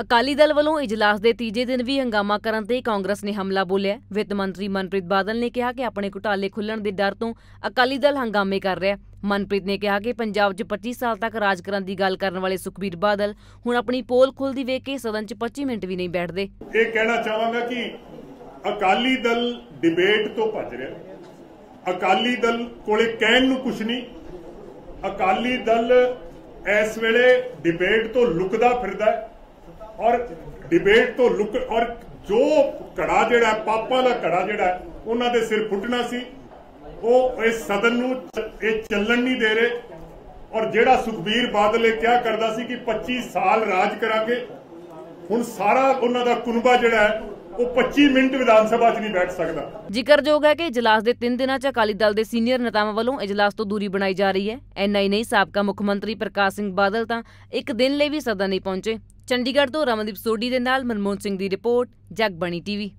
ਅਕਾਲੀ ਦਲ ਵੱਲੋਂ ਇਜਲਾਸ ਦੇ ਤੀਜੇ ਦਿਨ ਵੀ ਹੰਗਾਮਾ ਕਰਨ ਤੇ ਕਾਂਗਰਸ ਨੇ ਹਮਲਾ ਬੋਲਿਆ। ਵਿੱਤ ਮੰਤਰੀ ਮਨਪ੍ਰੀਤ ਬਾਦਲ ਨੇ ਕਿਹਾ ਕਿ ਆਪਣੇ ਘੁਟਾਲੇ ਖੁੱਲਣ ਦੇ ਡਰ ਤੋਂ ਅਕਾਲੀ ਦਲ ਹੰਗਾਮੇ ਕਰ ਰਿਹਾ। ਮਨਪ੍ਰੀਤ ਨੇ ਕਿਹਾ ਕਿ ਪੰਜਾਬ 'ਚ 25 ਸਾਲ ਤੱਕ ਰਾਜ ਕਰਨ ਦੀ ਗੱਲ ਕਰਨ ਵਾਲੇ ਸੁਖਬੀਰ ਬਾਦਲ ਹੁਣ ਆਪਣੀ ਪੋਲ ਖੁੱਲਦੀ ਵੇਖ ਕੇ ਸਦਨ 'ਚ 25 ਮਿੰਟ ਵੀ ਨਹੀਂ ਬੈਠਦੇ। ਇਹ ਕਹਿਣਾ ਚਾਹਾਂਗਾ ਕਿ ਅਕਾਲੀ ਦਲ ਡਿਬੇਟ ਤੋਂ ਭੱਜ ਰਿਹਾ। ਅਕਾਲੀ ਦਲ ਕੋਲੇ ਕਹਿਣ ਨੂੰ ਕੁਝ ਨਹੀਂ। ਅਕਾਲੀ ਦਲ ਇਸ ਵੇਲੇ ਡਿਬੇਟ ਤੋਂ ਲੁਕਦਾ ਫਿਰਦਾ ਹੈ। ਔਰ ਡਿਬੇਟ ਤੋਂ ਲੁਕ ਔਰ ਜੋ ਘੜਾ ਜਿਹੜਾ ਪਾਪਾਂ ਦਾ ਘੜਾ ਜਿਹੜਾ ਉਹਨਾਂ ਦੇ ਸਿਰ ਫੁੱਟਣਾ ਸੀ। ਉਹ ਇਸ ਸਦਨ ਨੂੰ ਇਹ ਚੱਲਣ ਨਹੀਂ ਦੇ ਰਹੇ। ਔਰ ਜਿਹੜਾ ਸੁਖਬੀਰ ਬਾਦਲ ਇਹ ਕਿਹਾ ਕਰਦਾ ਸੀ ਕਿ 25 ਸਾਲ ਰਾਜ ਕਰਾਂਗੇ। ਹੁਣ ਸਾਰਾ ਉਹਨਾਂ ਦਾ ਕੁਨਬਾ ਜਿਹੜਾ ਹੈ, ਉਹ 25 ਮਿੰਟ ਵਿਧਾਨ ਸਭਾ 'ਚ ਨਹੀਂ ਬੈਠ ਸਕਦਾ। ਜ਼ਿਕਰਯੋਗ ਹੈ ਕਿ ਇਜਲਾਸ ਦੇ 3 ਦਿਨਾਂ 'ਚ ਅਕਾਲੀ ਦਲ ਦੇ ਸੀਨੀਅਰ ਨੇਤਾਵਾਂ ਵੱਲੋਂ ਇਜਲਾਸ ਤੋਂ ਦੂਰੀ ਬਣਾਈ ਜਾ ਰਹੀ ਹੈ। ਐਨਾ ਹੀ ਨਹੀਂ, ਸਾਬਕਾ ਮੁੱਖ ਮੰਤਰੀ ਪ੍ਰਕਾਸ਼ ਸਿੰਘ ਬਾਦਲ ਤਾਂ ਇੱਕ ਦਿਨ ਲਈ ਵੀ ਸਦਨ ਨਹੀਂ ਪਹੁੰਚੇ। ਚੰਡੀਗੜ੍ਹ ਤੋਂ ਰਮਨਦੀਪ ਸੋਢੀ ਦੇ ਨਾਲ ਮਨਮੋਹਨ ਸਿੰਘ ਦੀ ਰਿਪੋਰਟ ਜਗਬਣੀ ਟੀਵੀ।